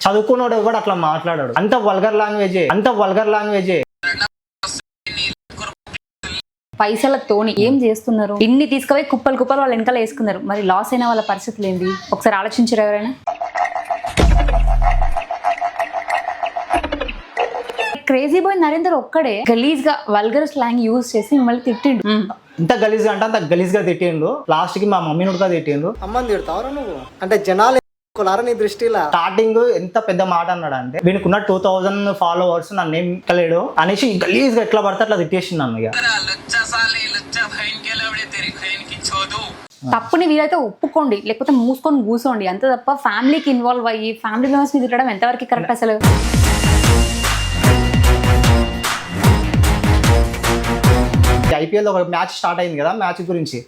చదువుకున్నోడు కూడా అట్లా మాట్లాడాడు? అంత వల్గర్ లాంగ్వేజే అంత వల్గర్ లాంగ్వేజే పైసలతోని ఏం చేస్తున్నారు? ఇన్ని తీసుకుపోయి కుప్పలు కుప్పలు వాళ్ళ వెనకాల వేసుకున్నారు. మరి లాస్ అయిన వాళ్ళ పరిస్థితులు ఏంది? ఒకసారి ఆలోచించారు ఎవరైనా? క్రేజీ బాయ్ నరేందర్ ఒక్కడే గలీజ్గా వల్గర్ స్లాంగ్ యూజ్ చేసి మిమ్మల్ని తిట్టిండు. ఇంత గలీజ్గా అంటే అంత గలీజ్గా తిట్టిండు. లాస్ట్కి మా మమ్మీని కూడా తిట్టిండు. అమ్మని తిడతావరా నువ్వు? అంటే జనాలు కులారని దృష్టిలో. స్టార్టింగ్ ఎంత పెద్ద మాట అన్నాడు అంటే వీనికి టూ థౌజండ్ ఫాలోవర్స్ నన్ను ఏం కలేడు అనేసి గలీజ్గా ఎట్లా పడితే అట్లా తిట్టేసింది నన్ను ఇక. తప్పుని వీలైతే ఒప్పుకోండి లేకపోతే మూసుకొని కూర్చోండి అంత తప్ప ఫ్యామిలీకి ఇన్వాల్వ్ అయ్యి ఫ్యామిలీ మెంబర్స్ మీద తిట్టడం ఎంతవరకు కరెక్ట్ అసలు? ఐపీఎల్ ఒక మ్యాచ్ స్టార్ట్ అయింది కదా మ్యాచ్ గురించి.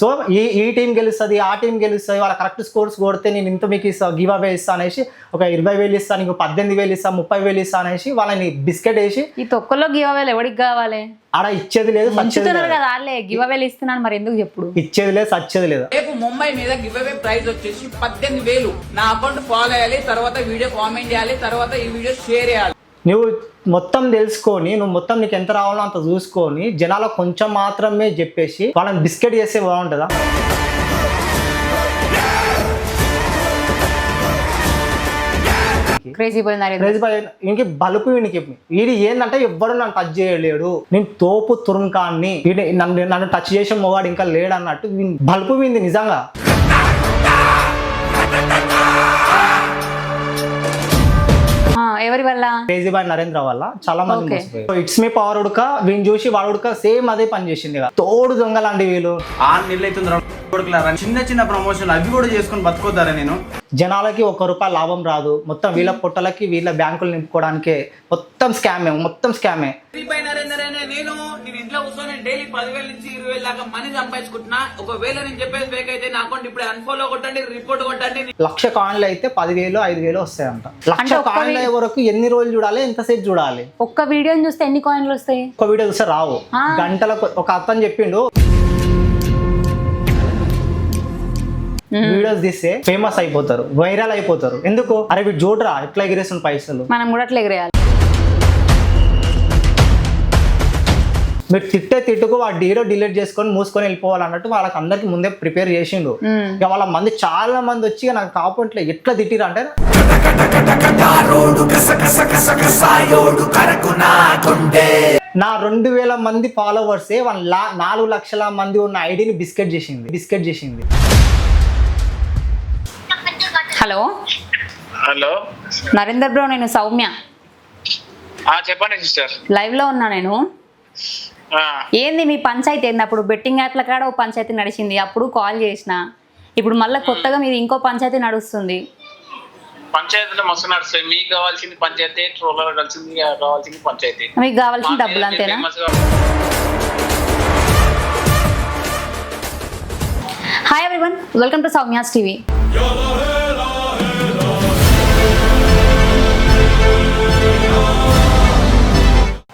సో ఈ ఈ టీం గెలుస్తుంది ఆ టీం గెలుస్తుంది వాళ్ళ కరెక్ట్ స్కోర్స్ కొడితే నేను ఇంత మీకు ఇస్తా గివ్ అవే ఇస్తా అనేసి ఒక ఇరవై వేలు ఇస్తా నీకు పద్దెనిమిది వేలు ఇస్తా ముప్పై వేలు ఇస్తా అనేసి వాళ్ళని బిస్కెట్ వేసి ఈ తొక్కలో గివ్ అవేలు ఎవరికి కావాలి? ఆడ ఇచ్చేది లేదు ఇస్తున్నాను మరి ఎందుకు చెప్పుడు ఇచ్చేది లేదు సచ్చేది లేదు. రేపు ముంబై మీద గివ్ అవే ప్రైజ్ వచ్చేసి పద్దెనిమిది వేలు. నా అకౌంట్ ఫాలో చేయాలి తర్వాత వీడియో కామెంట్ చేయాలి తర్వాత ఈ వీడియో షేర్ చేయాలి. నువ్వు మొత్తం తెలుసుకొని నువ్వు మొత్తం నీకు ఎంత రావాలో అంత చూసుకొని జనాలకు కొంచెం మాత్రమే చెప్పేసి వాళ్ళని బిస్కెట్ చేస్తే బాగుంటుందా? Crazy boy Narendra. Crazy boy ఇంక బలుపు వీనికి వీడి ఏంటంటే ఎవ్వడు నన్ను టచ్ చేయలేడు. నేను తోపు తురుంకాన్ని. వీడి నన్ను నన్ను టచ్ చేసే మొగాడు ఇంకా లేడు అన్నట్టు బలుపు వింది నిజంగా. ఎవరి వల్ల? క్రేజీ బాయ్ నరేంద్ర వల్ల. చాలా మంది. మోసపోయారు. ఇట్స్ మీ పవర్ ఉడక వీని చూసి వాడు ఉడక సేమ్ అదే పని చేసింది. తోడు దొంగలాంటి వీళ్ళు. ఆరు నెలలు అవుతుంది చిన్న చిన్న ప్రమోషన్లు అవి కూడా చేసుకొని బతుకోతారా నేను? జనాలకి ఒక రూపాయి లాభం రాదు. మొత్తం వీళ్ళ పొట్టలకి వీళ్ళ బ్యాంకులు నింపుకోవడానికే మొత్తం స్కామే మొత్తం స్కామే నేను నేను డైలీ పదివేల నుంచి ఇరవై వేల దాకా మనీ సంపాదించుకుంటున్నా. ఒకవేళ నేను చెప్పేది ఫేక్ అయితే నా అకౌంట్ ఇప్పుడు అన్ఫాలో కొట్టండి రిపోర్ట్ కొట్టండి. లక్ష కాయిన్లు అయితే పదివేలు ఐదు వేలు వస్తాయంట. లక్ష కాయిన్లు అయ్యే వరకు ఎన్ని రోజులు చూడాలి ఎంతసేపు చూడాలి? ఒక్క వీడియోని చూస్తే ఎన్ని కాయిన్లు వస్తాయి? ఒక వీడియో చూస్తే రావు. ఆ. గంటలకు ఒక అతను చెప్పిండు. వీడియోస్ తీస్తే ఫేమస్ అయిపోతారు వైరల్ అయిపోతారు. ఎందుకు? అరే వీడు చూడరా? ఎట్లా ఎగిరేస్తున్న పైసలు? మనం కూడా అట్లా ఎగరేయాలి. మీరు తిట్టే తిట్టుకు వాడు డీరో డిలీట్ చేసుకొని మూసుకొని వెళ్ళిపోవాలి అన్నట్టు వాళ్ళకి అందరికి ముందే ప్రిపేర్ చేసిండు. ఇక వాళ్ళ మంది చాలా మంది వచ్చి నాకు కాపంట్లో ఎట్లా తిట్టిరు అంటే నా రెండు వేల మంది ఫాలోవర్సే వాళ్ళ నాలుగు లక్షల మంది ఉన్న ఐడిని బిస్కెట్ చేసింది బిస్కెట్ చేసింది. హలో. హలో. నరేందర్ బ్రో నేను సౌమ్య. ఆ చెప్పండి సిస్టర్. లైవ్లో ఉన్నా నేను. ఏంది మీ పంచాయతీ ఏంది? అప్పుడు బెట్టింగ్ యాప్ల కాడ ఓ పంచాయతీ నడిచింది. అప్పుడు కాల్ చేసిన. ఇప్పుడు మళ్ళీ కొత్తగా మీది ఇంకో పంచాయతీ నడుస్తుంది. పంచాయతీలో మస్తు మీకు కావాల్సింది పంచాయతీ ట్రోలర్ కలిసింది కావాల్సింది పంచాయతీ. మీకు కావాల్సిన డబ్బులు అంతేనా? Hi everyone welcome to Soumya's TV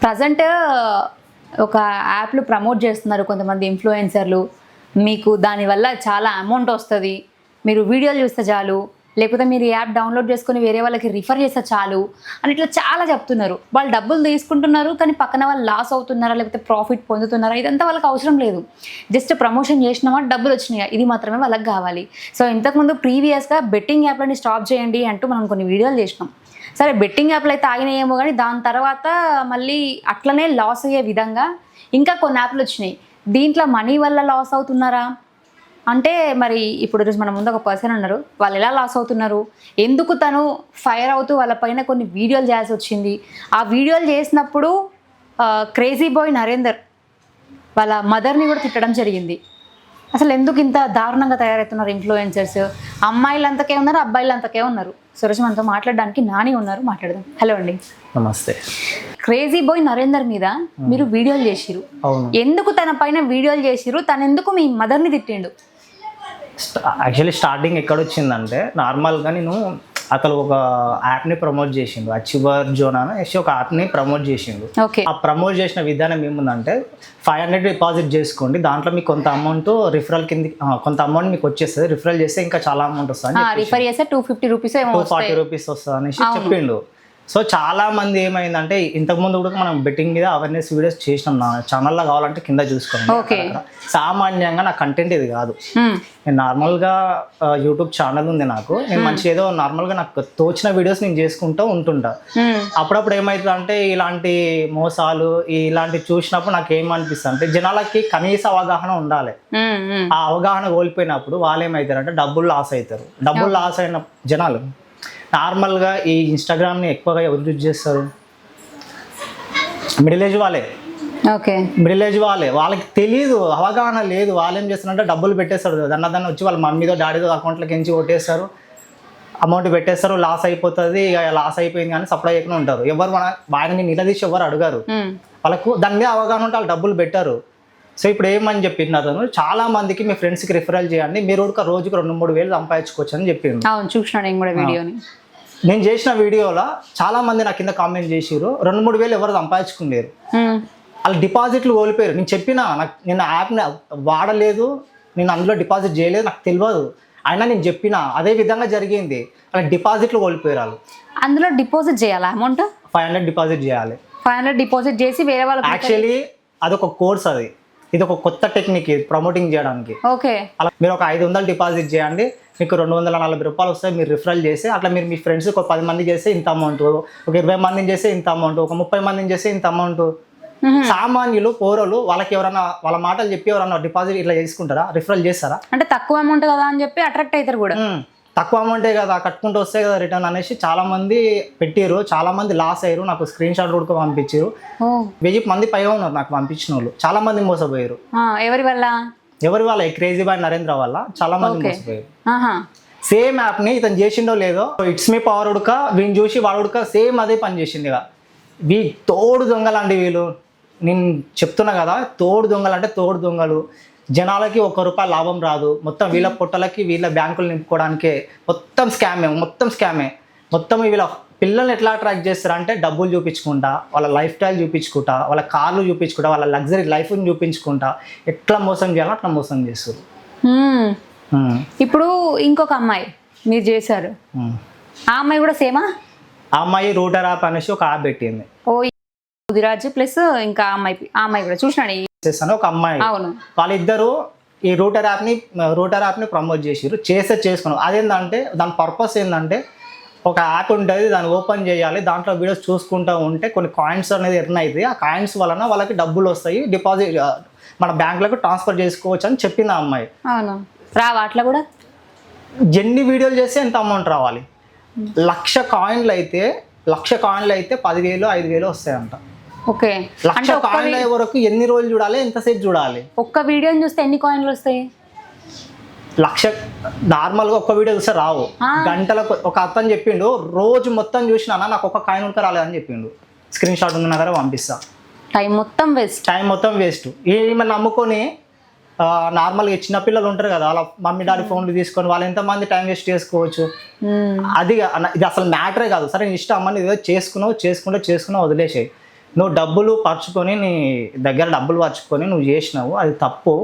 present ఒక యాప్లు ప్రమోట్ చేస్తున్నారు కొంతమంది ఇన్ఫ్లుయెన్సర్లు. మీకు దానివల్ల చాలా అమౌంట్ వస్తుంది. మీరు వీడియోలు చూస్తే చాలు. లేకపోతే మీరు యాప్ డౌన్లోడ్ చేసుకొని వేరే వాళ్ళకి రిఫర్ చేస్తే చాలు అని ఇట్లా చాలా చెప్తున్నారు. వాళ్ళు డబ్బులు తీసుకుంటున్నారు కానీ పక్కన వాళ్ళు లాస్ అవుతున్నారా లేకపోతే ప్రాఫిట్ పొందుతున్నారా ఇదంతా వాళ్ళకి అవసరం లేదు. జస్ట్ ప్రమోషన్ చేసినామా డబ్బులు వచ్చినాయా? ఇది మాత్రమే వాళ్ళకి కావాలి. సో ఇంతకుముందు ప్రీవియస్గా బెట్టింగ్ యాప్లని స్టాప్ చేయండి అంటూ మనం కొన్ని వీడియోలు చేసినాం. సరే బెట్టింగ్ యాప్లు అయితే ఆగినాయేమో కానీ దాని తర్వాత మళ్ళీ అట్లనే లాస్ అయ్యే విధంగా ఇంకా కొన్ని యాప్లు వచ్చినాయి. దీంట్లో మనీ వల్ల లాస్ అవుతున్నారా? అంటే మరి ఇప్పుడు ఈరోజు మన ముందు ఒక పర్సన్ ఉన్నారు. వాళ్ళు ఎలా లాస్ అవుతున్నారు? ఎందుకు తను ఫైర్ అవుతూ వాళ్ళ పైన కొన్ని వీడియోలు చేయాల్సి వచ్చింది? ఆ వీడియోలు చేసినప్పుడు క్రేజీ బాయ్ నరేందర్ వాళ్ళ మదర్ని కూడా తిట్టడం జరిగింది. అసలు ఎందుకు ఇంత దారుణంగా తయారవుతున్నారు ఇన్ఫ్లుయెన్సర్స్ అమ్మాయిలు అంతకే ఉన్నారు అబ్బాయిలు అంతకే ఉన్నారు. సురేష్ మనతో మాట్లాడడానికి నాని ఉన్నారు. మాట్లాడదాం. హలో అండి. నమస్తే. క్రేజీ బాయ్ నరేందర్ మీద మీరు వీడియోలు చేసిరు ఎందుకు తన పైన వీడియోలు చేసిరు తను ఎందుకు మీ మదర్ని తిట్టిండు? యాక్చువల్లీ స్టార్టింగ్ ఎక్కడ వచ్చిందంటే నార్మల్గా నేను అతను ఒక యాప్ని ప్రమోట్ చేసిండు. అచీవర్ జోన్ అనేసి ఒక యాప్ని ప్రమోట్ చేసిండు. ఆ ప్రమోట్ చేసిన విధానం ఏముందంటే ఫైవ్ హండ్రెడ్ డిపాజిట్ చేసుకోండి. దాంట్లో మీకు కొంత అమౌంట్ రిఫరల్ కింద కొంత అమౌంట్ మీకు వచ్చేస్తుంది. రిఫరల్ చేస్తే ఇంకా చాలా అమౌంట్ వస్తుంది రిఫర్ చేస్తే two fifty rupees two forty rupees వస్తుంది అనేసి చెప్పిండు. సో చాలా మంది ఏమైందంటే ఇంతకు ముందు కూడా మనం బెట్టింగ్ మీద అవేర్నెస్ వీడియోస్ చేసినాం నా ఛానల్లో కావాలంటే కింద చూసుకోండి. సామాన్యంగా నా కంటెంట్ ఇది కాదు. నేను నార్మల్గా యూట్యూబ్ ఛానల్ ఉంది నాకు నేను మంచి ఏదో నార్మల్గా నాకు తోచిన వీడియోస్ నేను చేసుకుంటూ ఉంటుంటా. అప్పుడప్పుడు ఏమవుతుంది అంటే ఇలాంటి మోసాలు ఇలాంటి చూసినప్పుడు నాకు ఏమనిపిస్తుంది అంటే జనాలకి కనీస అవగాహన ఉండాలి. ఆ అవగాహన కోల్పోయినప్పుడు వాళ్ళు ఏమవుతారంటే డబ్బులు లాస్ అవుతారు డబ్బులు లాస్ అయిన జనాలు నార్మల్గా ఈ ఇన్స్టాగ్రామ్ని ఎక్కువగా ఎవరు యూజ్ చేస్తారు? మిడిల్ ఏజ్ వాళ్ళే. ఓకే. మిడిల్ ఏజ్ వాళ్ళే. వాళ్ళకి తెలియదు అవగాహన లేదు. వాళ్ళు ఏం చేస్తారంటే డబ్బులు పెట్టేస్తారు. దన్నదన్న వచ్చి వాళ్ళ మమ్మీదో డాడీదో అకౌంట్లోకి ఎంచి కొట్టేస్తారు. అమౌంట్ పెట్టేస్తారు. లాస్ అయిపోతుంది. ఇక లాస్ అయిపోయింది కానీ సప్లై చేయకుండా ఉంటారు. ఎవరు మన ఆయనని నిలదీసి ఎవరు అడగారు. వాళ్ళకు దాని మీద అవగాహన ఉంటే వాళ్ళు డబ్బులు పెట్టారు. సో ఇప్పుడు ఏమని చెప్పింది అతను? చాలా మందికి మీ ఫ్రెండ్స్కి రిఫరల్ చేయండి. మీరు ఒక రోజుకి రెండు మూడు వేలు సంపాదించుకోవచ్చు అని చెప్పిండు. అవును చూసిన నేను కూడా వీడియోని. నేను చేసిన వీడియోలో చాలా మంది నా కింద కామెంట్ చేసిరు రెండు మూడు వేలు ఎవరు సంపాదించుకునేరు. మ్మ్. వాళ్ళు డిపాజిట్లు కోల్పోయారు. నేను చెప్పిన నాకు నేను యాప్ని వాడలేదు. నేను అందులో డిపాజిట్ చేయలేదు. నాకు తెలియదు. అయినా నేను చెప్పిన అదే విధంగా జరిగింది. అలా డిపాజిట్లు కోల్పోయారు వాళ్ళు. అందులో డిపాజిట్ చేయాలా అమౌంట్? ఫైవ్ హండ్రెడ్ డిపాజిట్ చేయాలి. ఫైవ్ హండ్రెడ్ డిపాజిట్ చేసి వేరే వాళ్ళకి యాక్చువల్లీ అదొక కోర్స్ అది. ఇది ఒక కొత్త టెక్నిక్ ప్రమోటింగ్ చేయడానికి. ఓకే. అలా మీరు ఒక ఐదు వందలు డిపాజిట్ చేయండి మీకు రెండు వందల నలభై రూపాయలు వస్తాయి మీరు రిఫరల్ చేసి అట్లా మీరు మీ ఫ్రెండ్స్ ఒక పది మంది చేస్తే ఇంత అమౌంట్ ఒక ఇరవై మందిని చేస్తే ఇంత అమౌంట్ ఒక ముప్పై మందిని చేస్తే ఇంత అమౌంట్ సామాన్యులు పౌరులు వాళ్ళకి ఎవరైనా వాళ్ళ మాటలు చెప్పి ఎవరైనా డిపాజిట్ ఇట్లా చేసుకుంటారా? రిఫరల్ చేస్తారా? అంటే తక్కువ అమౌంట్ కదా అని చెప్పి అట్రాక్ట్ అవుతారు కూడా. తక్కువ అమౌంటే కదా కట్టుకుంటూ వస్తే కదా రిటర్న్ అనేసి చాలా మంది పెట్టారు చాలా మంది లాస్ అయ్యారు. నాకు స్క్రీన్ షాట్ కూడా పంపించారు వెయ్యి మంది పైగా ఉన్నారు నాకు పంపించిన వాళ్ళు చాలా మంది మోసపోయారు ఎవరి వల్ల? ఎవరి వాళ్ళ క్రేజీ బాయ్ నరేంద్ర వల్ల. చాలా మంది మోసపోయారు. సేమ్ యాప్ని ఇతను చేసిండో లేదో ఇట్స్ మీ పవర్ ఉడక వీని చూసి వాడు ఉడక సేమ్ అదే పని చేసింది వీ తోడు దొంగలండి వీళ్ళు. నేను చెప్తున్నా కదా తోడు దొంగలు అంటే తోడు దొంగలు. జనాలకి ఒక్క రూపాయి లాభం రాదు. మొత్తం వీళ్ళ పొట్టలకి వీళ్ళ బ్యాంకులు నింపుకోవడానికే మొత్తం స్కామే మొత్తం స్కామే మొత్తం వీళ్ళ పిల్లల్ని ఎట్లా అట్రాక్ట్ చేస్తారు అంటే డబ్బులు చూపించుకుంటా వాళ్ళ లైఫ్ స్టైల్ చూపించుకుంటా వాళ్ళ కార్లు చూపించుకుంటా వాళ్ళ లగ్జరీ లైఫ్ని చూపించుకుంటా. ఎట్లా మోసం చేయాలో అట్లా మోసం చేస్తారు. మ్మ్. ఉమ్, ఇప్పుడు ఇంకొక అమ్మాయి మీరు చేశారు. ఆ అమ్మాయి కూడా సేమా? ఆ అమ్మాయి రూటర్ యాప్ అనేసి ఒక యాప్ పెట్టింది. ఓ ఉదిరాజ్ ప్లస్ ఇంకా ఆ అమ్మాయి ఆ అమ్మాయి కూడా చూసినాడు చేస్తాను. ఒక అమ్మాయి. వాళ్ళిద్దరూ ఈ రూటర్ యాప్ని రూటర్ యాప్ని ప్రమోట్ చేసిర్రు. చేస్తే చేసుకున్నాం అదేంటంటే దాని పర్పస్ ఏంటంటే ఒక యాప్ ఉంటుంది దాన్ని ఓపెన్ చేయాలి దాంట్లో వీడియోస్ చూసుకుంటూ ఉంటే కొన్ని కాయిన్స్ అనేది ఎర్న్ అవుతాయి ఆ కాయిన్స్ వలన వాళ్ళకి డబ్బులు వస్తాయి డిపాజిట్ మన బ్యాంకులకు ట్రాన్స్ఫర్ చేసుకోవచ్చు అని చెప్పింది ఆ అమ్మాయి. రావా అట్లా కూడా? ఎన్ని వీడియోలు చేస్తే ఎంత అమౌంట్ రావాలి? లక్ష కాయిన్లు అయితే లక్ష కాయిన్లు అయితే పదివేలు ఐదు వేలు వస్తాయంట. ఓకే. లక్ష కాయిన్ల వరకు ఎన్ని రోజులు చూడాలి? ఎంతసేపు చూడాలి? ఒక్క వీడియోని చూస్తే ఎన్ని కాయిన్లు వస్తాయి? లక్ష నార్మల్గా ఒక్క వీడియో చూస్తే రావు. గంటలకు ఒక అతను చెప్పిండు రోజు మొత్తం చూసినా నాకు ఒక కాయిన్ ఉడక రాలేదని చెప్పిండు. స్క్రీన్ షాట్ ఉంది నా దగ్గర పంపిస్తా. టైం మొత్తం వేస్ట్. టైం మొత్తం వేస్ట్. ఈమె నమ్ముకొని నార్మల్గా చిన్నపిల్లలు ఉంటారు కదా వాళ్ళ మమ్మీ డాడీ ఫోన్లు తీసుకొని వాళ్ళు ఎంతమంది టైం వేస్ట్ చేసుకోవచ్చు? అది ఇది అసలు మ్యాటరే కాదు. సరే ఇష్టం అమ్మని ఏదో చేసుకున్నావు చేసుకుంటే చేసుకున్నావు వదిలేసాయి. నువ్వు డబ్బులు పరుచుకొని నీ దగ్గర డబ్బులు పరుచుకొని నువ్వు చేసినావు అది తప్పు.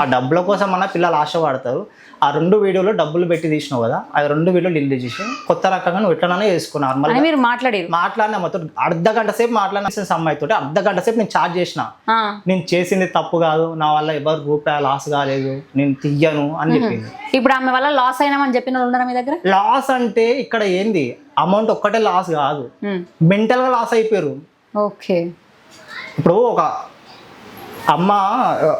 ఆ డబ్బుల కోసం అన్న పిల్లలు ఆశపడతారు ఆ రెండు వీడియోలో డబ్బులు పెట్టి తీసినావు కదా ఆ రెండు వీడియోలు డిలీట్ చేసి కొత్త రకంగా నువ్వు ఎట్లనే చేసుకో నార్మల్ మీరు మాట్లాడారు. మాట్లాడిన మొత్తం అర్ధ గంట సేపు మాట్లాడిన అమ్మాయి తోటి అర్ధ గంట సేపు నేను చార్జ్ చేసిన. నేను చేసింది తప్పు కాదు నా వల్ల ఎవరు రూపాయి లాస్ కాలేదు నేను తీయను అని చెప్పింది. ఇప్పుడు ఆమె వల్ల లాస్ అయినామని చెప్పిన ఉన్నారా మీ దగ్గర? లాస్ అంటే ఇక్కడ ఏంది? అమౌంట్ ఒక్కటే లాస్ కాదు. మ్మ్. మెంటల్గా లాస్ అయిపోయారు. ఓకే. ఇప్పుడు ఒక అమ్మ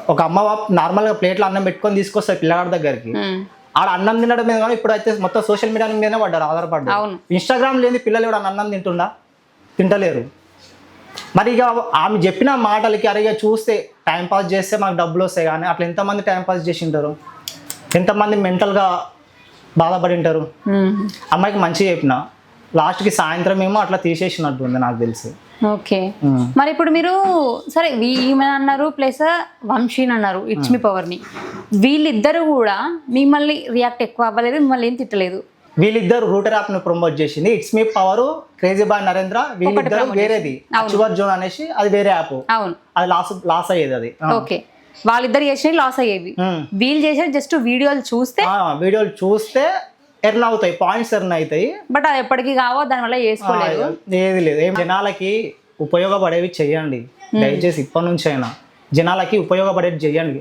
ఒక అమ్మ నార్మల్గా ప్లేట్లో అన్నం పెట్టుకొని తీసుకొస్తారు పిల్లగాడి దగ్గరికి. ఆడ అన్నం తినడం మీద కానీ ఇప్పుడు అయితే మొత్తం సోషల్ మీడియా మీదనే పడ్డారు ఆధారపడ్డారు. అవును. ఇన్స్టాగ్రామ్ లేని పిల్లలు కూడా అన్నం తింటుండా? తింటలేరు. మరి ఇక ఆమె చెప్పిన మాటలకి అరే చూస్తే టైం పాస్ చేస్తే మాకు డబ్బులు వస్తాయి కానీ అట్లా ఎంతమంది టైం పాస్ చేసి ఉంటారు ఎంతమంది మెంటల్గా బాధపడి ఉంటారు మ్మ్. అమ్మాయికి మంచిగా చెప్పిన. లాస్ట్కి సాయంత్రం ఏమో అట్లా తీసేసినట్టు ఉంది నాకు తెలిసి. ఓకే. మరి ఇప్పుడు మీరు సరే ఈమె అన్నారు ప్లస్ వంశీన్ అన్నారు ఇట్స్ మీ పవర్ని. వీళ్ళిద్దరు కూడా మిమ్మల్ని రియాక్ట్ ఎక్కువ అవ్వలేదు మిమ్మల్ని ఏం తిట్టలేదు? వీళ్ళిద్దరు రూటర్ యాప్ని ప్రమోట్ చేసింది. It's me power crazy boy Narendra వీళ్ళిద్దరు వేరేది. అచువర్ జోన్ అనేసి అది వేరే యాప్ అవును. అది లాస్ లాస్ అయ్యేది అది. ఓకే. వాళ్ళిద్దరు చేసినవి లాస్ అయ్యేవి. వీళ్ళు చేసేది జస్ట్ వీడియోలు చూస్తే? వీడియోలు చూస్తే ఎర్న్ అవుతాయి పాయింట్స్ ఎర్న్ అవుతాయి బట్ అది ఎప్పటికీ కావో దానివల్ల చేసుకోలేదు ఏది లేదు. ఏం జనాలకి ఉపయోగపడేవి చెయ్యండి. దయచేసి ఇప్పటి నుంచి అయినా జనాలకి ఉపయోగపడేవి చెయ్యండి.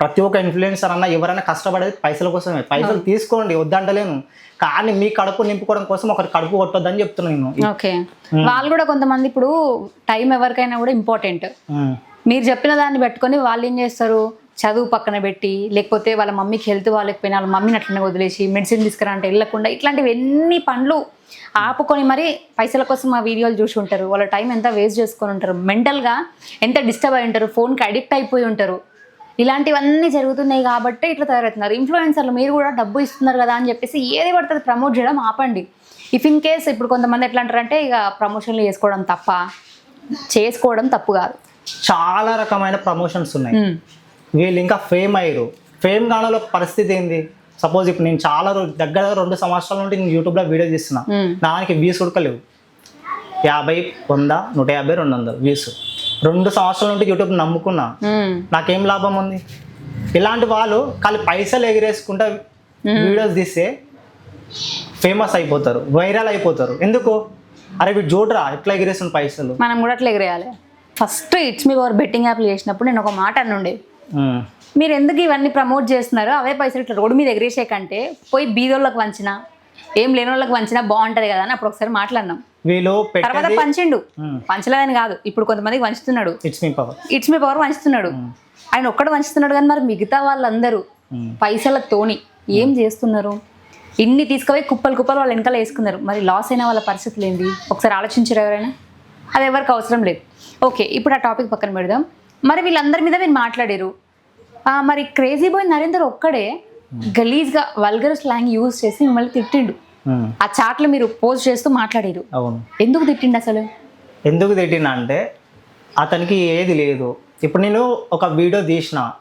ప్రతి ఒక్క ఇన్ఫ్లుయెన్సర్ అన్న ఎవరైనా కష్టపడేది పైసల కోసమే. పైసలు తీసుకోండి వద్దంటలేను. కానీ మీ కడుపు నింపుకోవడం కోసం ఒకరి కడుపు కొట్టొద్దని చెప్తున్నాను నేను. ఓకే. వాళ్ళు కూడా కొంతమంది ఇప్పుడు టైం ఎవరికైనా కూడా ఇంపార్టెంట్. మీరు చెప్పిన దాన్ని పెట్టుకొని వాళ్ళు ఏం చేస్తారు? చదువు పక్కన పెట్టి లేకపోతే వాళ్ళ మమ్మీకి హెల్త్ వాళ్ళకపోయినా వాళ్ళ మమ్మీని అట్లనే వదిలేసి మెడిసిన్ తీసుకురా అంటే వెళ్ళకుండా ఇట్లాంటివి ఎన్ని పనులు ఆపుకొని మరి పైసల కోసం ఆ వీడియోలు చూసి ఉంటారు. వాళ్ళ టైం ఎంత వేస్ట్ చేసుకొని ఉంటారు. మెంటల్గా ఎంత డిస్టర్బ్ అయి ఉంటారు. ఫోన్కి అడిక్ట్ అయిపోయి ఉంటారు. ఇలాంటివన్నీ జరుగుతున్నాయి కాబట్టి ఇట్లా తయారవుతున్నారు. ఇన్ఫ్లుయెన్సర్లు మీరు కూడా డబ్బు ఇస్తున్నారు కదా అని చెప్పేసి ఏది పడుతుంది ప్రమోట్ చేయడం ఆపండి. ఇఫ్ ఇన్ కేస్ ఇప్పుడు కొంతమంది ఎట్లా అంటారంటే ఇక ప్రమోషన్లు చేసుకోవడం తప్ప చేసుకోవడం తప్పు కాదు. చాలా రకమైన ప్రమోషన్స్ ఉన్నాయి. వీళ్ళు ఇంకా ఫేమ్ అయ్యారు. ఫేమ్ కానలో పరిస్థితి ఏంది? సపోజ్ ఇప్పుడు నేను చాలా రోజు దగ్గర దగ్గర రెండు సంవత్సరాల నుండి నేను యూట్యూబ్లో వీడియో తీస్తున్నా. దానికి వ్యూస్ ఉడకలేవు యాభై వంద నూట యాభై రెండు వందలు వ్యూస్ రెండు సంవత్సరాల నుండి యూట్యూబ్ నమ్ముకున్నా. నాకేం లాభం ఉంది? ఇలాంటి వాళ్ళు ఖాళీ పైసలు ఎగిరేసుకుంటా వీడియోస్ తీస్తే ఫేమస్ అయిపోతారు వైరల్ అయిపోతారు. ఎందుకు? అరే వీడు చూడరా? ఎట్లా ఎగిరేస్తున్న పైసలు? మనం కూడా అట్లా ఎగరేయాలి. First it's me power betting యాప్లు చేసినప్పుడు నేను ఒక మాట అనుండే. మీరు ఎందుకు ఇవన్నీ ప్రమోట్ చేస్తున్నారు? అవే పైసలు ఇట్లా రోడ్డు మీద ఎగరేసే కంటే పోయి బీదోళ్ళకి వంచిన ఏం లేని వాళ్ళకి వంచినా బాగుంటది కదా అని అప్పుడు ఒకసారి మాట్లాడినాం. వీళ్ళు తర్వాత పంచిండు. పంచలేదని కాదు. ఇప్పుడు కొంతమందికి వంచుతున్నాడు. It's me power it's me power వంచుతున్నాడు. ఆయన ఒక్కడు వంచుతున్నాడు కానీ మరి మిగతా వాళ్ళందరూ పైసలతోని ఏం చేస్తున్నారు? ఇన్ని తీసుకుపోయి కుప్పలు కుప్పలు వాళ్ళ వెనకాల వేసుకున్నారు. మరి లాస్ అయిన వాళ్ళ పరిస్థితులు ఏంది? ఒకసారి ఆలోచించారు ఎవరైనా? అది ఎవరికి అవసరం లేదు. ఓకే ఇప్పుడు ఆ టాపిక్ పక్కన పెడదాం. మరి వీళ్ళందరి మీద మీరు మాట్లాడారు. మరి క్రేజీ బాయ్ నరేందర్ ఒక్కడే గలీజ్గా వల్గర్ స్లాంగ్ యూజ్ చేసి మిమ్మల్ని తిట్టిండు. మ్మ్. ఆ చాట్లు మీరు పోస్ట్ చేస్తూ మాట్లాడారు. అవును. ఎందుకు తిట్టిండు అసలు? ఎందుకు తిట్టినా అంటే అతనికి ఏది లేదు. ఇప్పుడు నేను ఒక వీడియో తీసిన.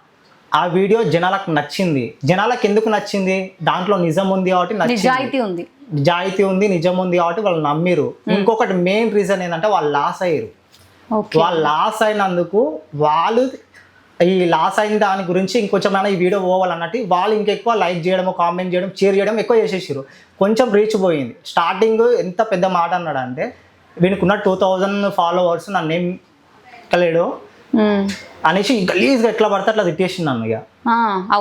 ఆ వీడియో జనాలకు నచ్చింది. జనాలకు ఎందుకు నచ్చింది? దాంట్లో నిజం ఉంది కాబట్టి నిజాయితీ ఉంది. నిజాయితీ ఉంది నిజం ఉంది కాబట్టి వాళ్ళు నమ్మిరు. ఇంకొకటి మెయిన్ రీజన్ ఏంటంటే వాళ్ళు లాస్ అయ్యారు. వాళ్ళు లాస్ అయినందుకు వాళ్ళు ఈ లాస్ అయిన దాని గురించి ఇంకొంచెం అయినా ఈ వీడియో పోవాలన్నట్టు వాళ్ళు ఇంకెక్కువ లైక్ చేయడం కామెంట్ చేయడం షేర్ చేయడం ఎక్కువ చేసేసారు కొంచెం రీచ్ పోయింది. స్టార్టింగ్ ఎంత పెద్ద మాట అన్నాడు అంటే వీనికి టూ థౌజండ్ ఫాలోవర్స్ నన్ను ఏం లేడు మ్మ్. అనేసి గలీజ్గా ఎట్లా పడితే అట్లా తిట్టేసింది నన్ను ఇక.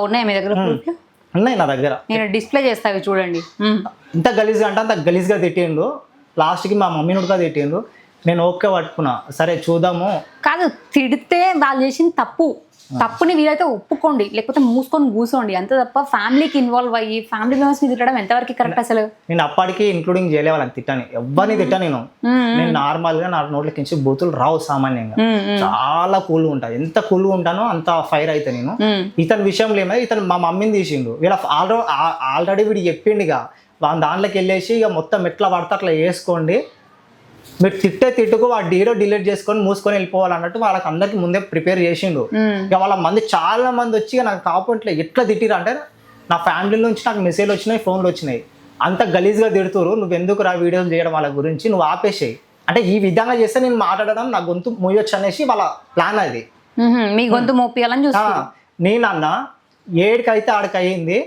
ఉన్నాయా మీ దగ్గర ఉన్నాయి నా దగ్గర. నేను డిస్ప్లే చేస్తా అవి చూడండి. ఇంత గలీజ్గా అంటే అంత గలీజ్గా తిట్టిండు. లాస్ట్కి మా మమ్మీని కూడా తిట్టిండు. నేను ఓకే పట్టుకున్నా. సరే చూద్దాము. కాదు తిడితే వాళ్ళు చేసిన తప్పు. తప్పుని వీలైతే ఒప్పుకోండి. లేకపోతే మూసుకొని కూర్చోండి అంతే తప్ప ఫ్యామిలీకి ఇన్వాల్వ్ అయ్యి ఫ్యామిలీ మెంబర్స్ని తిట్టడం ఎంతవరకు కరెక్ట్ అసలు? నేను అప్పటికి ఇంక్లూడింగ్ చేయలే వాళ్ళని తిట్టాను. ఎవరిని తిట్టా నేను. నేను నార్మల్గా నా నోట్లకి నుంచి బూతులు రావు సామాన్యంగా. చాలా కూల్గా ఉంటాయి ఎంత కూల్గా ఉంటానో అంత ఫైర్ అయితే నేను. ఇతని విషయంలో ఏమైనా ఇతను మా మమ్మీని తీసిండు. వీళ్ళ ఆల్రెడీ ఆల్రెడీ వీడు చెప్పిండు ఇక. వాళ్ళ దాంట్లోకి వెళ్ళేసి ఇక మొత్తం ఎట్లా పడితే అట్లా వేసుకోండి. మీరు తిట్టే తిట్టుకు వాడు డీరో డిలీట్ చేసుకొని మూసుకొని వెళ్ళిపోవాలన్నట్టు వాళ్ళకి అందరికి ముందే ప్రిపేర్ చేసిండు. ఇక వాళ్ళ మంది చాలా మంది వచ్చి నాకు కాకపోతే ఎట్లా తిట్టిరు అంటే నా ఫ్యామిలీ నుంచి నాకు మెసేజ్ వచ్చినాయి ఫోన్లు వచ్చినాయి. అంత గలీజ్గా తిడుతురు నువ్వు ఎందుకు రా వీడియోలు చేయడం వాళ్ళ గురించి? నువ్వు ఆపేసేయి. అంటే ఈ విధంగా చేస్తే నేను మాట్లాడడం నా గొంతు మూయొచ్చు అనేసి వాళ్ళ ప్లాన్ అది. మీ గొంతు మోపియాలని ఆ, చూస్తున్నా. నేను అన్న ఏడికైతే ఆడికి అయ్యింది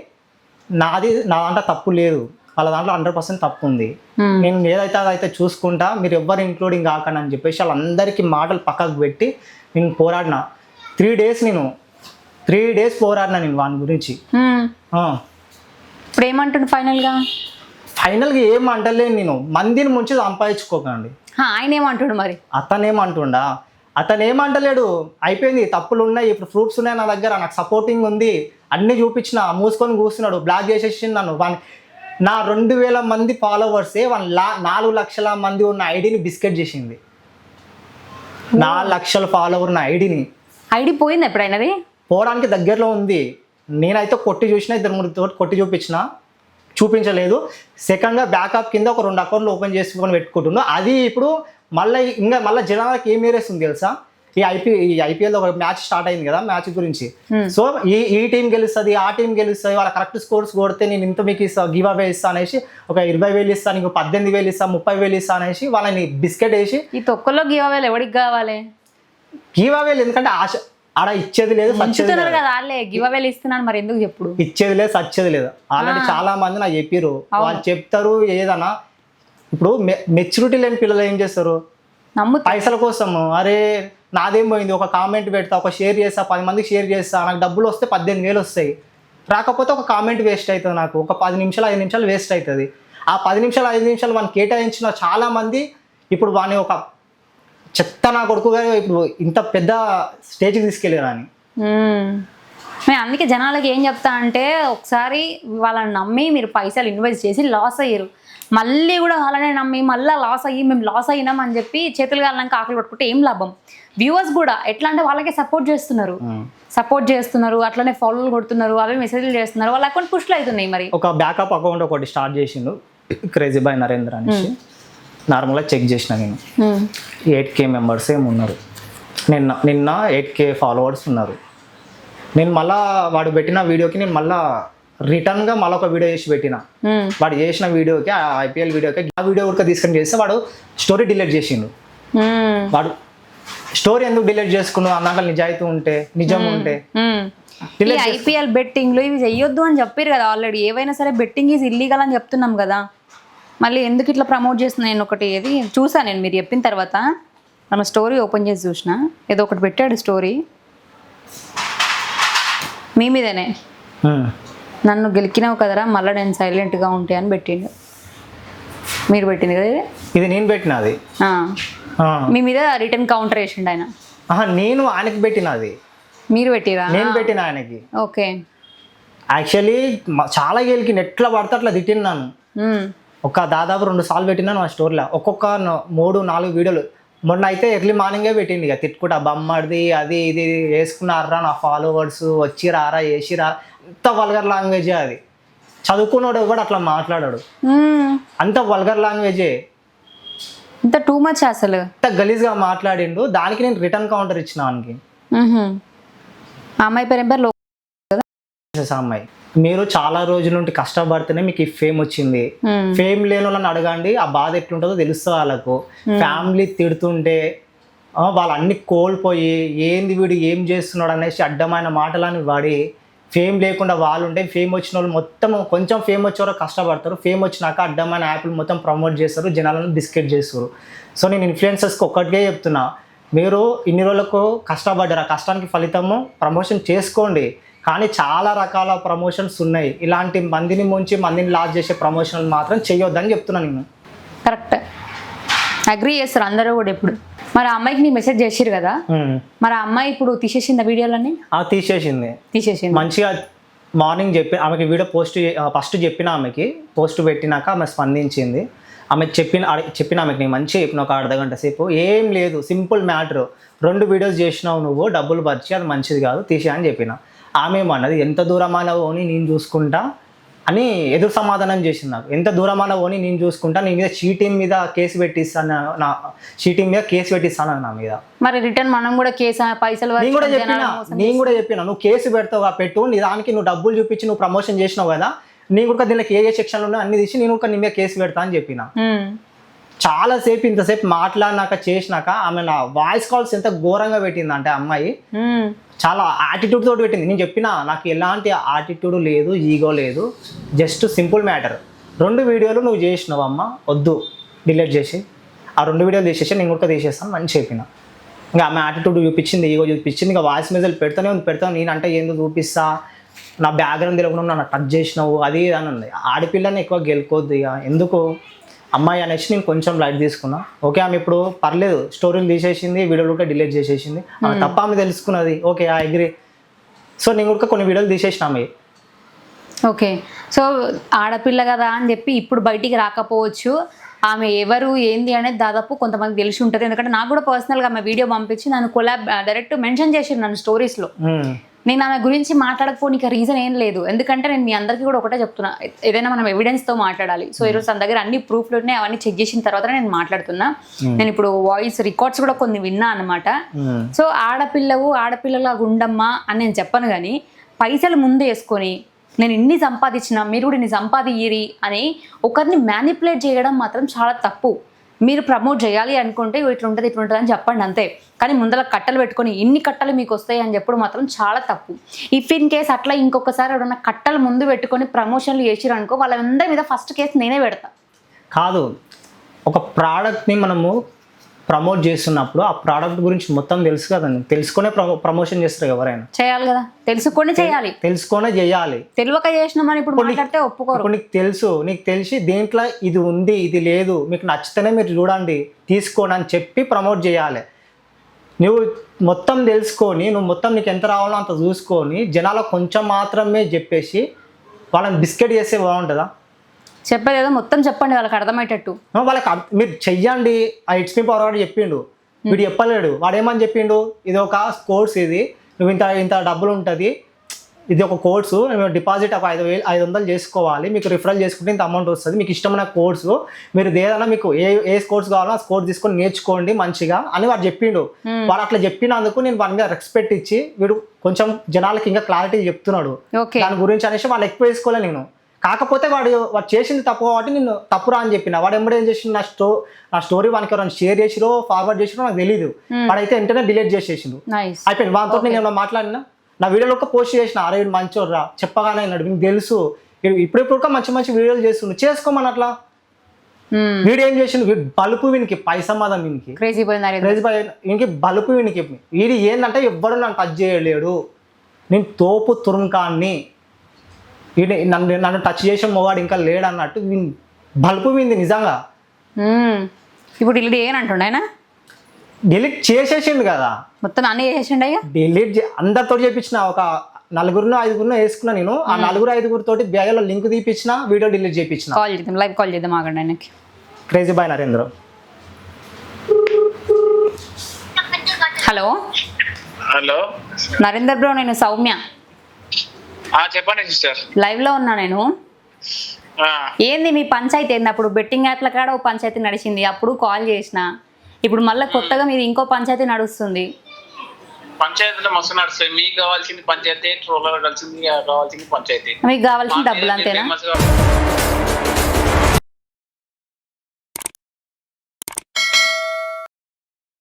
నాది నా దాంట్లో తప్పు లేదు. వాళ్ళ దాంట్లో హండ్రెడ్ పర్సెంట్ తప్పు ఉంది. మ్మ్. నేను ఏదైతే అదైతే చూసుకుంటా మీరు ఎవ్వరు ఇంక్లూడింగ్ కాకండి అని చెప్పేసి వాళ్ళందరికీ మాటలు పక్కకు పెట్టి నేను పోరాడిన. త్రీ డేస్ నేను త్రీ డేస్ పోరాడినా నేను వాని గురించి. మ్మ్. ఇప్పుడు ఏమంటుండు గా ఫైనల్గా ఏం అంటలేను నేను. మందిని ముంచి సంపాదించుకోకండి. ఆయన ఏమంటుండు మరి? అతనేమంటుండా? అతను ఏమంటలేడు అయిపోయింది తప్పులు ఉన్నాయి ఇప్పుడు ప్రూఫ్స్ ఉన్నాయి నా దగ్గర నాకు సపోర్టింగ్ ఉంది. అన్ని చూపించిన మూసుకొని కూర్చున్నాడు బ్లాక్ చేసేసి నన్ను. వాని నా రెండు వేల మంది ఫాలోవర్సే వన్ లా నాలుగు లక్షల మంది ఉన్న ఐడిని బిస్కెట్ చేసింది. నాలుగు లక్షల ఫాలోవర్ ఉన్న ఐడిని. ఐడి పోయింది ఎప్పుడైనది పోవడానికి దగ్గరలో ఉంది. నేనైతే కొట్టి చూసిన ఇద్దరు ముగ్గురు కొట్టి చూపించిన చూపించలేదు. సెకండ్గా బ్యాకప్ కింద ఒక రెండు అకౌంట్లు ఓపెన్ చేసుకొని పెట్టుకుంటున్నా. అది ఇప్పుడు మళ్ళీ ఇంకా మళ్ళీ జనాలకి ఏం ఏరేస్తుంది తెలుసా? ఈ ఐపీ ఈ ఐపీఎల్ ఒక మ్యాచ్ స్టార్ట్ అయింది కదా మ్యాచ్ గురించి. సో ఈ ఈ టీం గెలుస్తుంది ఆ టీం గెలుస్తుంది వాళ్ళ కరెక్ట్ స్కోర్స్ కొడితే నేను ఇంత మీకు ఇస్తా గివ్ అవే ఇస్తా అనేసి ఒక ఇరవై వేలు ఇస్తా నీకు పద్దెనిమిది వేలు ఇస్తా ముప్పై వేలు ఇస్తా అనేసి వాళ్ళని బిస్కెట్ వేసి ఈ తొక్కలో గివ్ అవేలు ఎవరికి కావాలి గివ్ అవేలు? ఎందుకంటే ఆశ ఆడ ఇచ్చేది లేదు కదా వాళ్ళే గివ్ అవేలు ఇస్తున్నాను మరి ఎందుకు చెప్పుడు? ఇచ్చేది లేదు సచ్చేది లేదు. ఆల్రెడీ చాలా మంది నాకు చెప్పిర్రు. వాళ్ళు చెప్తారు ఏదన్నా. ఇప్పుడు మెచ్యూరిటీ లేని పిల్లలు ఏం చేస్తారు? పైసల కోసం అరే నాదేం పోయింది? ఒక కామెంట్ పెడతా ఒక షేర్ చేస్తా పది మందికి షేర్ చేస్తా నాకు డబ్బులు వస్తే పద్దెనిమిది వేలు వస్తాయి. రాకపోతే ఒక కామెంట్ వేస్ట్ అవుతుంది నాకు. ఒక పది నిమిషాలు ఐదు నిమిషాలు వేస్ట్ అవుతుంది. ఆ పది నిమిషాలు ఐదు నిమిషాలు మనం కేటాయించిన చాలామంది ఇప్పుడు వాని ఒక చెత్త నా కొడుకుగా ఇప్పుడు ఇంత పెద్ద స్టేజ్కి తీసుకెళ్ళారు అని. మేము అందుకే జనాలకి ఏం చెప్తా అంటే ఒకసారి వాళ్ళని నమ్మి మీరు పైసలు ఇన్వెస్ట్ చేసి లాస్ అయ్యారు. మళ్ళీ కూడా వాళ్ళనే నమ్మి మళ్ళీ లాస్ అయ్యి మేము లాస్ అయినాం అని చెప్పి చేతులు కాలనాక ఆకలి పట్టుకుంటే ఏం లాభం? వ్యూవర్స్ కూడా ఎట్లా అంటే వాళ్ళకే సపోర్ట్ చేస్తున్నారు. సపోర్ట్ చేస్తున్నారు అట్లనే ఫాలోలు కొడుతున్నారు అవే మెసేజ్లు చేస్తున్నారు వాళ్ళ అకౌంట్ పుష్లు అవుతున్నాయి మరి. ఒక బ్యాకప్ అకౌంట్ ఒకటి స్టార్ట్ చేసిండు క్రేజీ బాయ్ నరేంద్ర అనేసి. నార్మల్గా చెక్ చేసిన నేను. ఎయిట్ కే మెంబర్స్ ఏమి ఉన్నారు? నిన్న నిన్న ఎయిట్ కే ఫాలోవర్స్ ఉన్నారు. నేను మళ్ళా వాడు పెట్టిన వీడియోకి నేను మళ్ళా రిటర్న్గా మళ్ళీ ఒక వీడియో చేసి పెట్టిన. వాడు చేసిన వీడియోకి ఆ ఐపీఎల్ వీడియోకి ఆ వీడియో కూడా తీసుకొని చేస్తే వాడు స్టోరీ డిలీట్ చేసిండు. వాడు స్టోరీ ఎందుకు డిలీట్ చేసుకున్నావు? అన్నాక నిజాయితీ ఉంటే నిజం ఉంటే. ఐపీఎల్ బెట్టింగ్లు ఇవి చెయ్యొద్దు అని చెప్పారు కదా ఆల్రెడీ. ఏవైనా సరే బెట్టింగ్ ఈజ్ ఇల్లీగల్ అని చెప్తున్నాం కదా. మళ్ళీ ఎందుకు ఇట్లా ప్రమోట్ చేస్తున్నా నేను ఒకటి ఏది చూసాను నేను మీరు చెప్పిన తర్వాత. మన స్టోరీ ఓపెన్ చేసి చూసిన. ఏదో ఒకటి పెట్టాడు స్టోరీ. మీ మీదనే. నన్ను గెలికినావు కదరా మళ్ళీ నేను సైలెంట్గా ఉంటే అని పెట్టిండు. మీరు పెట్టింది కదా ఇది? ఇది నేను పెట్టినది. మీ మీద రిటర్న్ కౌంటర్ వేసిండు ఆయన. నేను ఆయనకి పెట్టినది. మీరు పెట్టిరా? నేను పెట్టిన ఆయనకి. ఓకే. యాక్చువల్లీ చాలా గేలికి నెట్లో పడితే అట్లా తిట్టినాను మ్మ్. ఒక దాదాపు రెండు సార్లు పెట్టినాను ఆ స్టోరీలో ఒక్కొక్క మూడు నాలుగు వీడియోలు. మొన్న అయితే ఎర్లీ మార్నింగే పెట్టింది ఇక. తిట్టుకుంటా బొమ్మడిది అది ఇది వేసుకున్నారా నా ఫాలోవర్స్ వచ్చి రారా? అంత వల్గర్ లాంగ్వేజే అది. చదువుకున్నాడు కూడా అట్లా మాట్లాడాడు. అంత వల్గర్ లాంగ్వేజే ఇంత టూ మచ్ అసలు. అంత గలీజ్గా మాట్లాడిండు. దానికి నేను రిటర్న్ కౌంటర్ ఇచ్చిన వానికి. అమ్మాయి పేరు అమ్మాయి. మీరు చాలా రోజుల నుండి కష్టపడితేనే మీకు ఈ ఫేమ్ వచ్చింది. ఫేమ్ లేని వాళ్ళని అడగండి. ఆ బాధ ఎట్లుంటుందో తెలుస్తుంది వాళ్ళకు. ఫ్యామిలీ తిడుతుంటే వాళ్ళు అన్ని కోల్పోయి ఏంది వీడు ఏం చేస్తున్నాడు అనేసి అడ్డమైన మాటలని వాడి ఫేమ్ లేకుండా వాళ్ళు ఉంటే ఫేమ్ వచ్చిన వాళ్ళు మొత్తం కొంచెం ఫేమ్ వచ్చేవారు కష్టపడతారు. ఫేమ్ వచ్చినాక అడ్డమైన యాప్లు మొత్తం ప్రమోట్ చేస్తారు జనాలను బిస్కెట్ చేస్తారు. సో నేను ఇన్ఫ్లుయెన్సర్స్కి ఒక్కటికే చెప్తున్నా. మీరు ఇన్ని రోజులకు కష్టపడ్డారు. ఆ కష్టానికి ఫలితము ప్రమోషన్ చేసుకోండి. కానీ చాలా రకాల ప్రమోషన్స్ ఉన్నాయి. ఇలాంటి మందిని ముంచి మందిని లాస్ చేసే ప్రమోషన్లు మాత్రం చేయొద్దని చెప్తున్నాను నేను. కరెక్ట్ అగ్రి చేస్తారు అందరూ కూడా ఇప్పుడు. మరి అమ్మాయికి నీ మెసేజ్ చేసిరు కదా. మరి అమ్మాయి ఇప్పుడు తీసేసింది వీడియోలన్నీ? ఆ తీసేసింది. తీసేసింది? మంచిగా మార్నింగ్ చెప్పి ఆమెకి వీడియో పోస్ట్ ఫస్ట్ చెప్పిన ఆమెకి పోస్ట్ పెట్టినాక ఆమె స్పందించింది. ఆమె చెప్పిన చెప్పిన ఆమెకి నేను మంచిగా చెప్పిన ఒక అర్ధ గంట సేపు. ఏం లేదు సింపుల్ మ్యాటర్. రెండు వీడియోస్ చేసినావు నువ్వు డబ్బులు పరిచి అది మంచిది కాదు తీసే అని చెప్పిన. ఆమె ఏమన్నది ఎంత దూరమాన పోని నేను చూసుకుంటా. అని ఎదురు సమాధానం చేసింది నాకు ఎంత దూరమాన పోని నేను చూసుకుంటా నీ మీద చీటింగ్ మీద కేసు పెట్టిస్తాను నా చీటింగ్ మీద కేసు పెట్టిస్తాను నా మీద మరి రిటర్న్ మనం కూడా కేసు పైసలు నేను కూడా చెప్పిన నేను కూడా చెప్పిన నువ్వు కేసు పెడతావుగా పెట్టు నీ దానికి నువ్వు డబ్బులు చూపించి నువ్వు ప్రమోషన్ చేసినావు కదా నేను కూడా దీనికి ఏ ఏ సెక్షన్లు ఉన్నాయో అన్ని తీసి నేను ఒక నీ మీద కేసు పెడతా అని చెప్పిన. చాలాసేపు ఇంతసేపు మాట్లాడినాక చేసినాక ఆమె నా వాయిస్ కాల్స్ ఎంత ఘోరంగా పెట్టింది అంటే అమ్మాయి మ్మ్. చాలా యాటిట్యూడ్ తోటి పెట్టింది. నేను చెప్పిన నాకు ఎలాంటి యాటిట్యూడ్ లేదు ఈగో లేదు. జస్ట్ సింపుల్ మ్యాటర్ రెండు వీడియోలు నువ్వు చేసినావు అమ్మ వద్దు డిలీట్ చేసి. ఆ రెండు వీడియోలు తీసేసి నేను కూడా తీసేస్తాను అని చెప్పిన. ఇంకా ఆమె యాటిట్యూడ్ చూపించింది ఈగో చూపించింది ఇంకా వాయిస్ మెసేజ్ పెడతానే ఉంది పెడతాను నేనంటే ఏందో చూపిస్తా నా బ్యాక్గ్రౌండ్ తెలియకుండా నన్ను టచ్ చేసినావు అది అని ఉంది. ఆడపిల్లని ఎక్కువ గెలుకోవద్దు ఇక ఎందుకు? అమ్మాయి అనేసి నేను కొంచెం లైట్ తీసుకున్నా. ఓకే ఆమె ఇప్పుడు పర్లేదు స్టోరీలు తీసేసింది వీడియోలు కూడా డిలీట్ చేసేసింది. ఆమె తప్ప ఆమె తెలుసుకున్నది. ఓకే ఐ అగ్రి సో నేను కూడా కొన్ని వీడియోలు తీసేసిన ఆమె. ఓకే సో ఆడపిల్ల కదా అని చెప్పి ఇప్పుడు బయటికి రాకపోవచ్చు. ఆమె ఎవరు ఏంది అనేది దాదాపు కొంతమంది తెలిసి ఉంటుంది. ఎందుకంటే నాకు కూడా పర్సనల్గా ఆమె వీడియో పంపించి నన్ను కొలాబ్ డైరెక్ట్ మెన్షన్ చేసిండు నన్ను స్టోరీస్లో. నేను ఆమె గురించి మాట్లాడకపోనికి రీజన్ ఏం లేదు. ఎందుకంటే నేను మీ అందరికీ కూడా ఒకటే చెప్తున్నా. ఏదైనా మనం evidence తో మాట్లాడాలి. సో ఈరోజు తన దగ్గర అన్ని ప్రూఫ్లు ఉన్నాయి. అవన్నీ చెక్ చేసిన తర్వాత నేను మాట్లాడుతున్నా. నేను ఇప్పుడు వాయిస్ రికార్డ్స్ కూడా కొన్ని విన్నా అనమాట సో ఆడపిల్లవు ఆడపిల్లలాగా ఉండమ్మా అని నేను చెప్పను కానీ పైసలు ముందు వేసుకొని నేను ఇన్ని సంపాదించిన మీరు కూడా ఇన్ని సంపాదియ్యిరి అని ఒకరిని మ్యానిపులేట్ చేయడం మాత్రం చాలా తప్పు. మీరు ప్రమోట్ చేయాలి అనుకుంటే ఇట్లా ఉంటుంది ఇట్లా ఉంటుంది అని చెప్పండి అంతే. కానీ ముందర కట్టలు పెట్టుకొని ఇన్ని కట్టలు మీకు వస్తాయి అని చెప్పడం మాత్రం చాలా తప్పు. ఇఫ్ ఇన్ కేస్ అట్లా ఇంకొకసారి ఎవడన్నా కట్టలు ముందు పెట్టుకొని ప్రమోషన్లు చేసిరు అనుకో వాళ్ళందరి మీద ఫస్ట్ కేసు నేనే పెడతా. కాదు ఒక ప్రోడక్ట్ని మనము ప్రమోట్ చేస్తున్నప్పుడు ఆ ప్రోడక్ట్ గురించి మొత్తం తెలుసు కదండి తెలుసుకునే ప్రమోషన్ చేస్తారు ఎవరైనా. చేయాలి కదా. తెలుసుకొని చేయాలి. తెలుసుకొనే చేయాలి. తెలియక చేసినామని ఇప్పుడు మాట్లాడితే ఒప్పుకోరు. నీకు తెలుసు నీకు తెలిసి దీంట్లో ఇది ఉంది ఇది లేదు మీకు నచ్చితేనే మీరు చూడండి తీసుకోండి అని చెప్పి ప్రమోట్ చేయాలి. నువ్వు మొత్తం తెలుసుకొని నువ్వు మొత్తం నీకు ఎంత రావాలో అంత చూసుకొని జనాలకు కొంచెం మాత్రమే చెప్పేసి వాళ్ళని బిస్కెట్ చేస్తే బాగుంటుందా? చెప్పేది ఏదో మొత్తం చెప్పండి వాళ్ళకి అర్థమయ్యేటట్టు. వాళ్ళకి మీరు చెయ్యండి ఆ మీ పవర్ వాడు చెప్పిండు. వీడు చెప్పలేడు. వాడు ఏమని చెప్పిండు? ఇది ఒక కోర్స్ ఇది. నువ్వు ఇంత ఇంత డబ్బులు ఉంటుంది. ఇది ఒక కోర్సు డిపాజిట్ ఒక ఐదు వేలు ఐదు వందలు చేసుకోవాలి. మీకు రిఫరల్ చేసుకుంటే ఇంత అమౌంట్ వస్తుంది. మీకు ఇష్టమైన కోర్సు మీరు ఏదైనా మీకు ఏ ఏ కోర్స్ కావాలో ఆ కోర్స్ తీసుకొని నేర్చుకోండి మంచిగా అని వాడు చెప్పిండు. వాడు అట్లా చెప్పినందుకు నేను వాడి మీద రెస్పెక్ట్ ఇచ్చి వీడు కొంచెం జనాలకి ఇంకా క్లారిటీ చెప్తున్నాడు. దాని గురించి అనేసి వాళ్ళు ఎక్కువ వేసుకోలే నేను. కాకపోతే వాడు వాడు చేసింది తప్పు కాబట్టి నేను తప్పురా అని చెప్పిన. వాడు ఎంబడే ఏం చేసిండు? నా స్టో నా స్టోరీ వానికి ఎవరైనా షేర్ చేసిరో ఫార్వర్డ్ చేసిరో నాకు తెలియదు వాడైతే వెంటనే డిలీట్ చేసేసిండు. అయిపోయింది. వాటితో నేను ఏమన్నా మాట్లాడినా? నా వీడియోలో ఒక పోస్ట్ చేసిన అరే వీడు రా చెప్పగానే అన్నాడు మీకు తెలుసు ఇప్పుడిప్పుడు మంచి మంచి వీడియోలు చేస్తుండు. చేసుకోమని అట్లా. వీడు ఏం చేసిండు? వీడు బలుపు వీనికి పైసమాదం వీనికి. క్రేజీ క్రేజ్ వీనికి బలుపు వీనికి వీడు ఏంటంటే ఎవ్వడు నన్ను టచ్ చేయలేడు. నేను తోపు తురుంకాన్ని. నన్ను నన్ను టచ్ చేసే మొగాడు ఇంకా లేడు అన్నట్టు వీని బలుపు వింది నిజంగా. ఇప్పుడు ఇల్లు ఏనంటుండ ఆయన? డిలీట్ చేసేసిండు కదా. మొత్తం అన్నీ చేసిండు అయ్యా డిలీట్ చే- అందరితో చేపించిన ఒక నలుగురినో ఐదుగురినో వేసుకున్నా నేను. ఆ నలుగురు ఐదుగురితోటి బ్యాగ్లో లింక్ తీపించిన వీడియో డిలీట్ చేపించిన. కాల్ చేద్దాం లైవ్ కాల్ చేద్దాం ఆగండి ఆయనకి. Crazy boy Narendra. Hello. Hello. Narender bro నేను సౌమ్య. చెప్పండి సిస్టర్. లైవ్లో ఉన్నా నేను. ఏంది మీ పంచాయతీ ఏంది? అప్పుడు బెట్టింగ్ యాప్ల కాడ ఓ పంచాయతీ నడిచింది. అప్పుడు కాల్ చేసిన. ఇప్పుడు మళ్ళీ కొత్తగా మీది ఇంకో పంచాయతీ నడుస్తుంది. పంచాయతీలో మస్తు మీకు కావాల్సింది పంచాయతీ ట్రోలర్ కావాల్సింది కావాల్సింది పంచాయతీ. మీకు కావాల్సిన డబ్బులు అంతేనా?